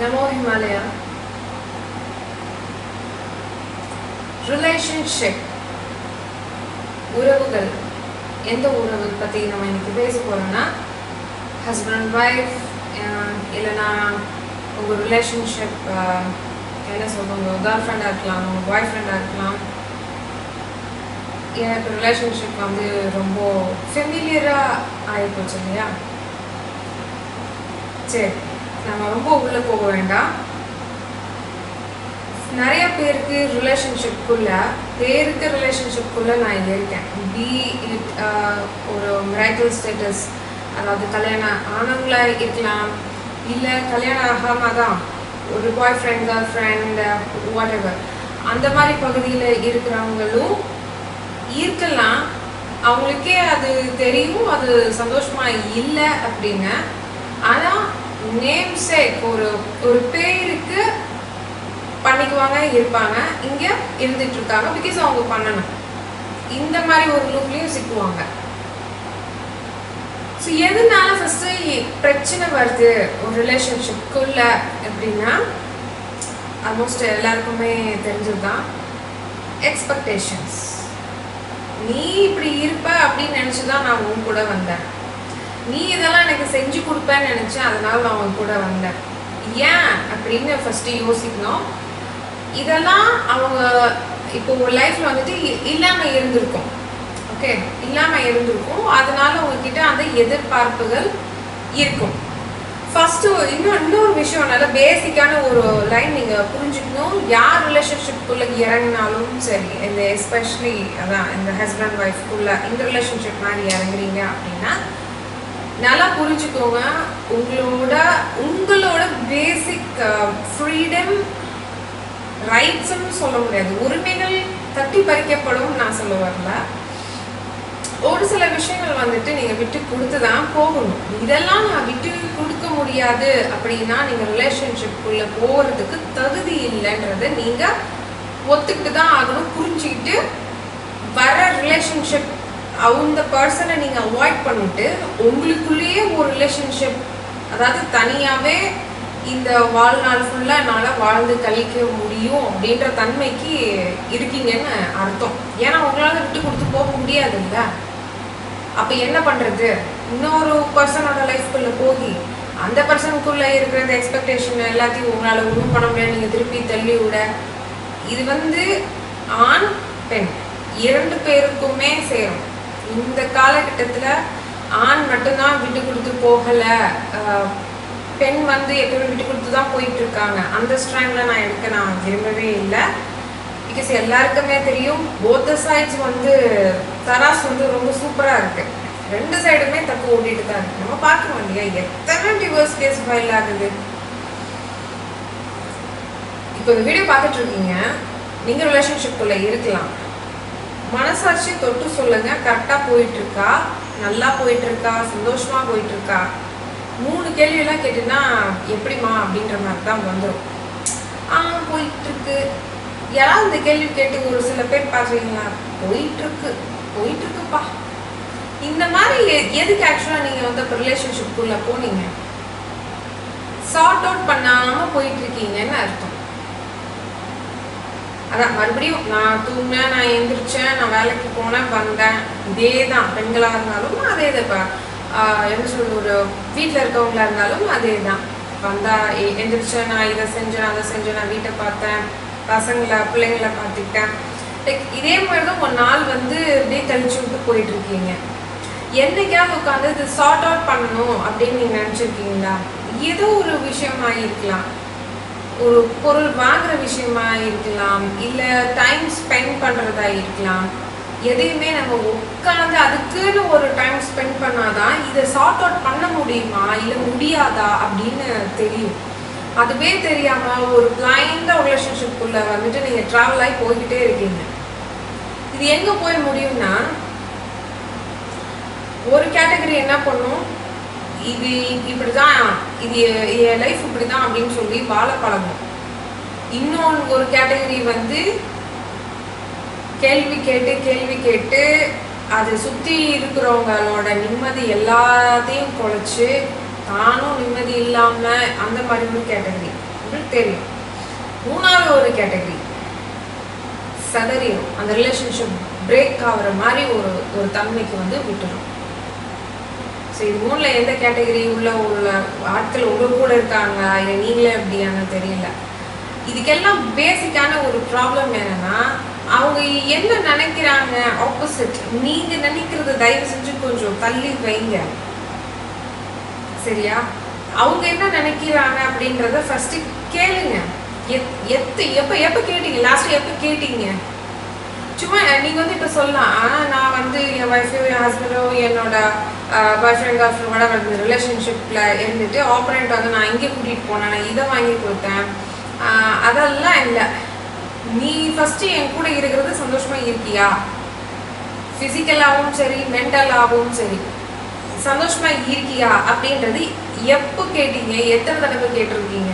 நமோ Himalaya relationship உறவுகள். எந்த உறவு பற்றி நம்ம இன்னைக்கு பேச போகிறோம்னா ஹஸ்பண்ட் ஒய்ஃப் இல்லைன்னா உங்கள் ரிலேஷன்ஷிப் என்ன சொல்லுவாங்க கேர்ள் ஃப்ரெண்டாக இருக்கலாம் உங்கள் பாய் ஃப்ரெண்டாக இருக்கலாம். எனக்கு ரிலேஷன்ஷிப் வந்து ரொம்ப ஃபெமிலியராக ஆகிப்போச்சு இல்லையா? சரி. நம்ம ரொம்ப உள்ளே போக வேண்டாம். நிறைய பேருக்கு ரிலேஷன்ஷிப்குள்ள பேருக்கு ரிலேஷன்ஷிப்குள்ள நான் இருக்கேன். பி இட் ஒரு மிராக்கிள் ஸ்டேட்டஸ் அதாவது கல்யாணம் ஆனவங்களா இருக்கலாம் இல்லை கல்யாணம் ஆகாம தான் ஒரு boyfriend girlfriend whatever அந்த மாதிரி பகுதியில் இருக்கிறவங்களும் இருக்கலாம். அவங்களுக்கே அது தெரியும் அது சந்தோஷமா இல்லை அப்படின்னு. ஆனால் நேம் சேக் ஒரு ஒரு பேருக்கு பண்ணிக்குவாங்க இருப்பாங்க. இங்கே இருந்துட்டு இருக்காங்க பிகாஸ் அவங்க பண்ணணும். இந்த மாதிரி ஒரு லூப்லேயும் சிக்குவாங்க. ஸோ எதுனால ஃபஸ்ட்டு பிரச்சனை வருது? ஒரு ரிலேஷன்ஷிப்குள்ள அப்படின்னா ஆல்மோஸ்ட் எல்லாருக்குமே தெரிஞ்சதுதான். எக்ஸ்பெக்டேஷன்ஸ் நீ இப்படி இருப்ப அப்படின்னு நினச்சி தான் நான் உன் கூட வந்தேன். நீ இதெல்லாம் எனக்கு செஞ்சு கொடுப்பேன்னு நினச்சேன் அதனால நான் அவங்க கூட வந்தேன். ஏன் அப்படின்னு ஃபஸ்ட்டு யோசிக்கணும். இதெல்லாம் அவங்க இப்போ ஒரு லைஃப்பில் வந்துட்டு இல்லாமல் இருந்திருக்கும். ஓகே இல்லாமல் இருந்திருக்கும். அதனால உங்ககிட்ட அந்த எதிர்பார்ப்புகள் இருக்கும். ஃபஸ்ட்டு இன்னும் இன்னொரு விஷயம் நல்ல பேசிக்கான ஒரு லைன் நீங்கள் புரிஞ்சுக்கணும். யார் ரிலேஷன்ஷிப்புக்குள்ளே இறங்கினாலும் சரி இந்த எஸ்பெஷலி அதான் இந்த ஹஸ்பண்ட் ஒய்ஃப்குள்ளே இந்த ரிலேஷன்ஷிப் மாதிரி இறங்குறீங்க அப்படின்னா நல்லா புரிஞ்சுக்கோங்க. உங்களோட உங்களோட பேசிக் ஃப்ரீடம் ரைட்ஸ்ன்னு சொல்ல முடியாது. உரிமைகள் தட்டி பறிக்கப்படும் நான் சொல்ல வரல. ஒரு சில விஷயங்கள் வந்துட்டு நீங்க விட்டு கொடுத்து தான் போகணும். இதெல்லாம் நான் விட்டு கொடுக்க முடியாது அப்படின்னா நீங்க ரிலேஷன்ஷிப்புக்குள்ள போறதுக்கு தகுதி இல்லைன்றத நீங்க ஒத்துக்கிட்டு தான் ஆகணும். புரிஞ்சுக்கிட்டு வர ரிலேஷன்ஷிப் அந்த பர்சனை நீங்கள் அவாய்ட் பண்ணிட்டு உங்களுக்குள்ளேயே ஒரு ரிலேஷன்ஷிப் அதாவது தனியாகவே இந்த வாழ்நாள் ஃபுல்லாக என்னால் வாழ்ந்து கழிக்க முடியும் அப்படின்ற தன்மைக்கு இருக்கீங்கன்னு அர்த்தம். ஏன்னா உங்களால் விட்டு கொடுத்து போக முடியாது இல்லை அப்போ என்ன பண்ணுறது இன்னொரு பர்சனோட லைஃப்குள்ளே போகி அந்த பர்சனுக்குள்ளே இருக்கிற இந்த எக்ஸ்பெக்டேஷன் எல்லாத்தையும் உங்களால் ஒன்றும் பண்ண முடியாது. நீங்கள் திருப்பி தள்ளி விட. இது வந்து ஆண் பெண். இரண்டு பேருக்குமே சேரும். இந்த காலகட்டத்தில் ஆண் மட்டும்தான் விட்டு கொடுத்து போகலை. பெண் வந்து எப்பவுமே விட்டு கொடுத்து தான் போயிட்டு இருக்காங்க அந்த ஸ்ட்ராங்கில் நான் எடுக்க நான் விரும்பவே இல்லை. பிகாஸ் எல்லாருக்குமே தெரியும் போத்த சைட்ஸ் வந்து தராஸ் வந்து ரொம்ப சூப்பராக இருக்கு. ரெண்டு சைடுமே தப்பு ஓடிட்டு தான் இருக்கு. நம்ம பார்க்கணும் இல்லையா? எத்தனை டிவோர்ஸ் கேஸ் ஃபைல் ஆகுது? இப்போ இந்த வீடியோ பார்த்துட்டு இருக்கீங்க. நீங்கள் ரிலேஷன்ஷிப்புக்குள்ள இருக்கலாம். மனசாட்சி தொட்டு சொல்லுங்க. கரெக்டா போயிட்டு இருக்கா நல்லா போயிட்டு இருக்கா சந்தோஷமா போயிட்டு இருக்கா மூணு கேள்வி எல்லாம் கேட்டீங்கன்னா எப்படிமா அப்படின்ற மாதிரி தான் வந்துடும் ஆ போயிட்டு இருக்கு யாராவது இந்த கேள்வி கேட்டு ஒரு சில பேர் பாக்குறீங்களா போயிட்டு இருக்கு போயிட்டு இருக்குப்பா இந்த மாதிரி எ- எதுக்கு ஆக்சுவலா நீங்க வந்து ரிலேஷன்ஷிப்புக்குள்ள போனீங்க? சார்ட் அவுட் பண்ணாம போயிட்டு இருக்கீங்கன்னு அர்த்தம். அதான் மறுபடியும் நான் தூங்கினேன் நான் எந்திரிச்சேன் நான் வேலைக்கு போனேன் வந்தேன். இதே தான் பெண்களாக இருந்தாலும் அதே தான் இப்போ என்ன சொல்றது ஒரு வீட்டில் இருக்கவங்களா இருந்தாலும் அதே தான் வந்தா எ- எந்திரிச்சேன் நான் இதை செஞ்சேன் அதை செஞ்சேன் நான் வீட்டை பார்த்தேன் பசங்களை பிள்ளைங்களை பார்த்துக்கிட்டேன். லைக் இதே மாதிரி தான் ஒரு நாள் வந்து அப்படியே கழிச்சு விட்டு போயிட்டு இருக்கீங்க என்னைக்காவது உட்காந்து இது சார்ட் அவுட் பண்ணணும் அப்படின்னு நீங்கள் நினச்சிருக்கீங்களா? ஏதோ ஒரு விஷயமா இருக்கலாம் ஒரு பொருள் வாங்குற விஷயமா இருக்கலாம் இல்ல டைம் ஸ்பெண்ட் பண்றதா இருக்கலாம். எதையுமே நம்ம உட்காந்து அதுக்குன்னு ஒரு டைம் ஸ்பெண்ட் பண்ணாதான் இதை சார்ட் அவுட் பண்ண முடியுமா இல்ல முடியாதா அப்படின்னு தெரியும். அதுவே தெரியாம ஒரு பிளைண்டா ரிலேஷன்ஷிப்புக்குள்ள வந்துட்டு நீங்க டிராவல் ஆகி போய்கிட்டே இருக்கீங்க. இது எங்க போய் முடியும்னா ஒரு கேட்டகரி என்ன பண்ணும்? இது இப்படிதான் இது என் லைஃப் இப்படிதான் அப்படின்னு சொல்லி வாழ பழகும். இன்னொன்று ஒரு கேட்டகரி வந்து கேள்வி கேட்டு கேள்வி கேட்டு அதை சுற்றி இருக்கிறவங்களோட நிம்மதி எல்லாத்தையும் குலைச்சு தானும் நிம்மதி இல்லாம அந்த மாதிரி ஒரு கேட்டகரி அப்படின்னு தெரியும். மூணாவது ஒரு கேட்டகரி சதறியும் அந்த ரிலேஷன்ஷிப் பிரேக் ஆகுற மாதிரி ஒரு ஒரு தன்மைக்கு வந்து விட்டுரும். ஸோ இது மூணில் எந்த கேட்டகரி உள்ள உள்ள ஆட்கள் உங்கள் கூட இருக்காங்க இல்லை நீங்களே அப்படியான்னு தெரியல. இதுக்கெல்லாம் பேசிக்கான ஒரு ப்ராப்ளம் என்னன்னா அவங்க என்ன நினைக்கிறாங்க? ஆப்போசிட் நீங்க நினைக்கிறது தயவு செஞ்சு கொஞ்சம் தள்ளி வைங்க. சரியா? அவங்க என்ன நினைக்கிறாங்க அப்படின்றத ஃபர்ஸ்ட் கேளுங்க. எத் எத்து எப்போ எப்போ கேட்டீங்க? லாஸ்ட் எப்போ கேட்டீங்க? சும்மா நீங்க வந்து இப்போ சொல்லலாம். ஆ, நான் வந்து என் ஒய்ஃபோ என் ஹஸ்பண்டோ என்னோட பாய் ஃப்ரெண்ட் கேர்ள் ஃப்ரெண்டோட வந்து ரிலேஷன்ஷிப்பில் இருந்துட்டு ஆப்பரேட் வந்து நான் இங்கே கூட்டிகிட்டு போனேன் நான் இதை வாங்கி கொடுத்தேன். அதெல்லாம் இல்லை. நீ ஃபஸ்ட்டு என் கூட இருக்கிறது சந்தோஷமாக இருக்கியா? ஃபிசிக்கலாகவும் சரி மென்டலாகவும் சரி சந்தோஷமாக இருக்கியா? அப்படின்றது எப்போ கேட்டீங்க? எத்தனை தடவை கேட்டிருக்கீங்க?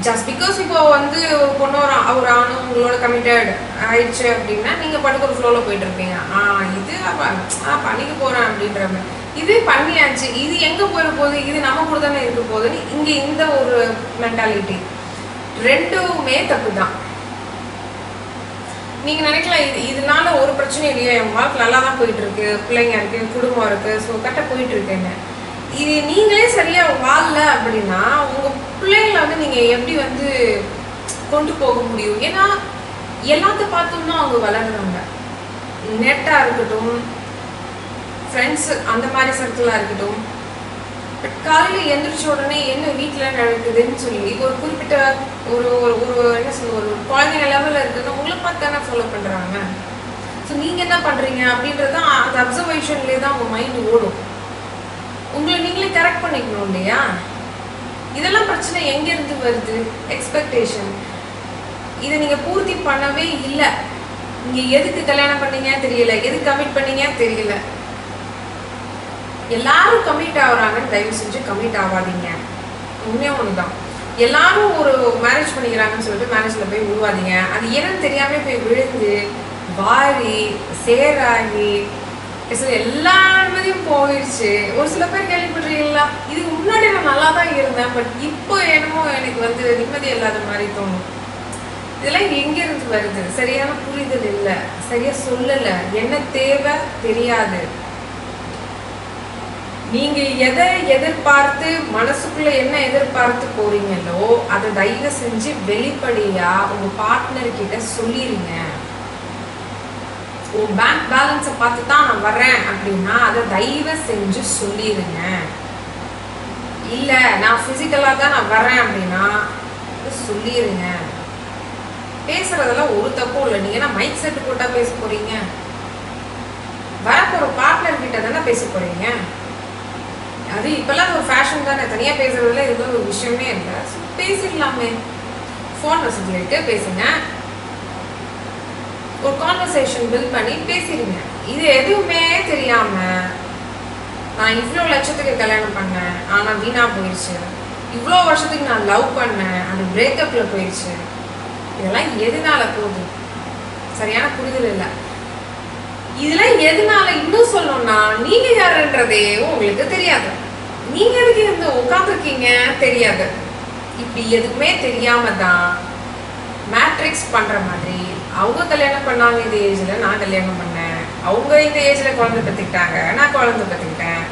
ஜஸ்ட் பிகாஸ் இப்போ வந்து ஒரு பொண்ணு ஒரு ஆ- ஒரு ஆணும் உங்களோட கமிட்டட் ஆயிடுச்சு அப்படின்னா நீங்க பாட்டுக்கு ஒரு ஃப்ளோவில் போயிட்டு இருப்பீங்க. ஆ இது ஆ பண்ணிக்க போறேன் அப்படின்ற மாதிரி. இது பண்ணியாச்சு இது எங்க போயிட போகுது இது நம்ம கூட தானே இருக்க போகுதுன்னு இங்க இந்த ஒரு மென்டாலிட்டி ரெண்டுமே தப்பு தான். நீங்க நினைக்கலாம் இது இதனால ஒரு பிரச்சனையும் இல்லையா என் வாழ்க்கை நல்லா தான் போயிட்டு இருக்கு பிள்ளைங்க இருக்கு குடும்பம் இருக்கு ஸோ கரெக்டாக போயிட்டு இருக்குன்னு. இது நீங்களே சரியா வாழல அப்படின்னா உங்க பிள்ளைங்களை வந்து நீங்க எப்படி வந்து கொண்டு போக முடியும்? ஏன்னா எல்லாத்த பார்த்தோம்னா அவங்க வளர்றாங்க. நெட்டா இருக்கட்டும் ஃப்ரெண்ட்ஸ் அந்த மாதிரி சர்க்கிளாக இருக்கட்டும் பட் காலையில் எந்திரிச்ச உடனே என்ன வீட்டில் நடக்குதுன்னு சொல்லி ஒரு குறிப்பிட்ட ஒரு ஒரு ஒரு என்ன சொல்லுவோம் ஒரு குழந்தைங்க லெவலில் இருக்குன்னு உங்களை பார்த்து தானே ஃபாலோ பண்ணுறாங்க ஸோ நீங்கள் என்ன பண்ணுறீங்க அப்படின்றது தான் அந்த அப்சர்வேஷன்லேயே தான் உங்கள் மைண்ட் ஓடும். உங்களை நீங்களே கரெக்ட் பண்ணிக்கணும் இல்லையா? இதெல்லாம் பிரச்சனை எங்கேருந்து வருது? எக்ஸ்பெக்டேஷன் இதை நீங்கள் பூர்த்தி பண்ணவே இல்லை. நீங்கள் எதுக்கு கல்யாணம் பண்ணீங்க தெரியல. எதுக்கு கமிட் பண்ணீங்க தெரியல. எல்லாரும் கமிட் ஆகுறாங்கன்னு தயவு செஞ்சு கமிட் ஆகாதீங்க. உண்மையாக ஒன்று தான் எல்லாரும் ஒரு மேரேஜ் பண்ணிக்கிறாங்கன்னு சொல்லிட்டு மேரேஜில் போய் விழுவாதீங்க அது என்னன்னு தெரியாமல் போய் விழுந்து வாரி சேராகி கடைசியில் எல்லா நிம்மதியும் போயிடுச்சு ஒரு சில பேர் கேள்விப்படுறீங்களா இதுக்கு முன்னாடி நான் நல்லா தான் இருந்தேன் பட் இப்போ என்னமோ எனக்கு வந்து நிம்மதி இல்லாத மாதிரி தோணும். இதெல்லாம் எங்கிருந்து வருது? சரியான புரிதல் இல்லை. சரியா சொல்லலை. என்ன தேவை? தெரியாது. நீங்க எதை எதிர்பார்த்து மனசுக்குள்ள என்ன எதிர்பார்த்து போறீங்களோ அதை தயவு செஞ்சு வெளிப்படையா உங்க பார்ட்னர் கிட்ட சொல்லிருங்க. உன் பேங்க் பேலன்ஸை பார்த்து தான் நான் வர்றேன் அப்படின்னா அதை தயவு செஞ்சு சொல்லிடுங்க இல்லை நான் ஃபிசிக்கலாக தான் நான் வர்றேன் அப்படின்னா சொல்லிடுங்க பேசுறதெல்லாம் ஒரு தப்பும் இல்லை. நீங்க என்ன மைக் செட்டு போட்டா பேச போறீங்க? வரப்போற பார்ட்னர் கிட்ட தானே பேச போறீங்க? அது இப்பெல்லாம் ஒரு ஃபேஷன் தானே. தனியாக பேசுறதுல இது ஒரு விஷயமே இல்லை. பேசிடலாமே. ஃபோன் வசதி இருக்கு பேசுங்க. ஒரு கான்வர்சேஷன் பில்ட் பண்ணி பேசிடுங்க. இது எதுவுமே தெரியாம நான் இவ்வளோ லட்சத்துக்கு கல்யாணம் பண்ணேன் ஆனால் வீணா போயிடுச்சு இவ்வளோ வருஷத்துக்கு நான் லவ் பண்ணேன் அது பிரேக்கப்பில் போயிடுச்சு இதெல்லாம் எதனால போகுது? சரியான புரிதல் இல்லை. இதெல்லாம் எதனால இன்னும் சொல்லணும்னா நீங்க யாருன்றதே உங்களுக்கு தெரியாது. நீங்க எதுக்கு இருந்து உட்காந்துருக்கீங்க தெரியாது. இப்படி எதுவுமே தெரியாம தான் மேட்ரிக்ஸ் பண்ற மாதிரி அவங்க கல்யாணம் பண்ணாங்க இந்த ஏஜ்ல நான் கல்யாணம் பண்ணேன். அவங்க இந்த ஏஜ்ல குழந்தை பெற்றுக்கிட்டாங்க. நான் குழந்தை பெற்றுக்கிட்டேன்.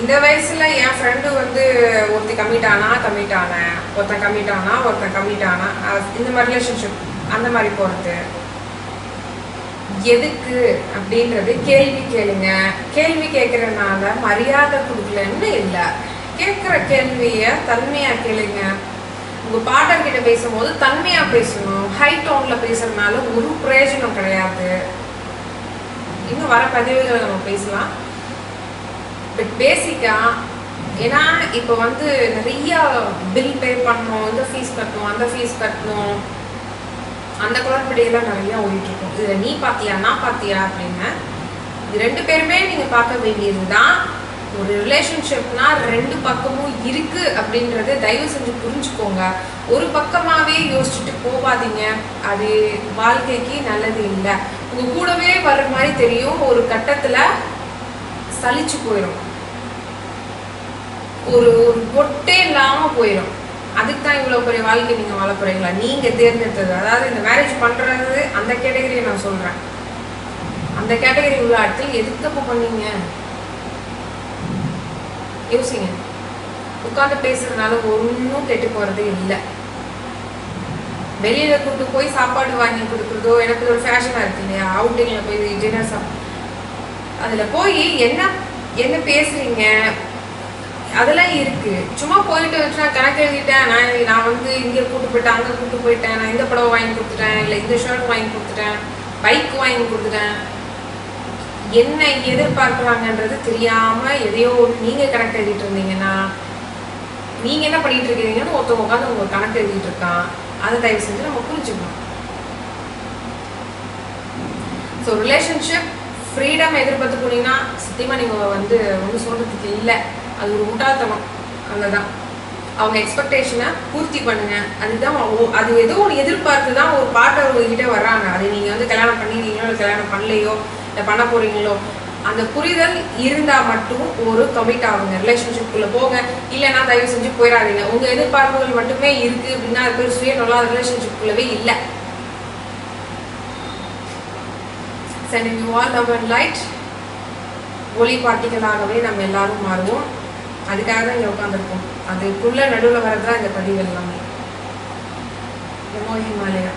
இந்த வயசுல என் ஃப்ரெண்டு வந்து ஒருத்தி கம்மிட் ஆனா கம்மிட் ஆனேன் ஒருத்தன் கம்மிட் ஆனா ஒருத்தன் கம்மிட் ஆனா இந்த மாதிரி ரிலேஷன்ஷிப் அந்த மாதிரி போறது. எதுக்கு அப்படின்றது கேள்வி கேளுங்க. கேள்வி கேட்கறதுனால மரியாதை கொடுக்கலன்னு இல்லை. கேட்குற கேள்வியை தன்மையா கேளுங்க. உங்க பாட்டர்கிட்ட பேசும்போது தன்மையா பேசணும். ஹை டோன்ல பேசுறதுனால ஒரு பிரயோஜனம் கிடையாது. இன்னும் வர பதிவுகளை நம்ம பேசலாம். பட் பேசிக்கா ஏன்னா இப்போ வந்து நிறைய பில் பே பண்ணணும் இந்த ஃபீஸ் கட்டணும் அந்த ஃபீஸ் கட்டணும். அந்த குளறுபடியெல்லாம் நிறைய ஓடிட்டு இருக்கும் நீ பார்த்தியா நான் பார்த்தியா அப்படின்னு இது ரெண்டு பேருமே நீங்க பார்க்க வேண்டியது தான் ஒரு ரிலேஷன்ஷிப்னா ரெண்டு பக்கமும் இருக்கு அப்படின்றத தயவு செஞ்சு புரிஞ்சுக்கோங்க. ஒரு பக்கமாவே யோசிச்சுட்டு போகாதீங்க. அது வாழ்க்கைக்கு நல்லது இல்லை. உங்க கூடவே வர்ற மாதிரி தெரியும். ஒரு கட்டத்துல சலிச்சு போயிடும் ஒரு ஒரு பொட்டே இல்லாம போயிடும் அதுக்கு தான் இவ்வளோ பெரிய வாழ்க்கை நீங்கள் வாழ போறீங்களா? நீங்கள் தேர்ந்தெடுத்தது. அதாவது இந்த மேரேஜ் பண்ணுறது அந்த கேட்டகரியை நான் சொல்கிறேன் அந்த கேட்டகரி உள்ள ஆட்கள் எதுக்கப்போ பண்ணீங்க? யோசிங்க. உட்காந்து பேசுறதுனால ஒன்றும் கெட்டு போகிறதே இல்லை. வெளியில கூட்டு போய் சாப்பாடு வாங்கி கொடுக்குறதோ எனக்கு ஒரு ஃபேஷனாக இருக்கு இல்லையா? அவுட்டிங்ல போய் டின்னர் சாப் அதுல போய் என்ன என்ன பேசுறீங்க? அதெல்லாம் இருக்கு. சும்மா போயிட்டு வச்சு நான் கணக்கு எழுதிட்டேன். நான் நான் வந்து இங்கே கூட்டு போயிட்டேன் அங்கே கூட்டு போயிட்டேன். நான் இந்த புடவை வாங்கி கொடுத்துட்டேன் இல்லை இந்த ஷர்ட் வாங்கி கொடுத்துட்டேன் பைக் வாங்கி கொடுத்துட்டேன். என்ன எதிர்பார்க்குறாங்கன்றது தெரியாம எதையோ நீங்கள் நீங்க கணக்கு எழுதிட்டு இருந்தீங்கன்னா நீங்க என்ன பண்ணிட்டு இருக்கீங்கன்னு ஒருத்தவங்க உட்காந்து உங்க கணக்கு எழுதிட்டு இருக்கான். அதை தயவு செஞ்சு நம்ம புரிஞ்சுக்கணும். ஸோ ரிலேஷன்ஷிப் ஃப்ரீடம் எதிர்பார்த்து போனீங்கன்னா சத்தியமாக நீங்க வந்து ஒன்றும் சொல்றதுக்கு இல்லை. அது ஒரு முட்டாள்தனம். அவ்வளோதான் அவங்க எக்ஸ்பெக்டேஷனை பூர்த்தி பண்ணுங்க. அதுதான் அது ஏதோ ஒன்று எதிர்பார்த்து தான் ஒரு பாட்டை உங்ககிட்ட வர்றாங்க. அது நீங்க வந்து கல்யாணம் பண்ணிருக்கீங்களோ இல்லை கல்யாணம் பண்ணலையோ இல்லை பண்ண போறீங்களோ? அந்த புரிதல் இருந்தா மட்டும் ஒரு கமிட் ஆகுங்க. ரிலேஷன்ஷிப்குள்ள போங்க. இல்லைன்னா தயவு செஞ்சு போயிடாதீங்க. உங்க எதிர்பார்ப்புகள் மட்டுமே இருக்கு அப்படின்னா அது பேர் சுயநலம் அது ரிலேஷன்ஷிப்குள்ளவே இல்லை. Sending you all love and light ஒளி பார்ட்டிகளாகவே நம்ம எல்லாரும் மாறுவோம். அதுக்காக தான் இங்கே உட்காந்துருக்கோம் அதுக்குள்ள நடுவில் வரது தான் இந்த பதிவு எல்லாமே. ஹிமாலயா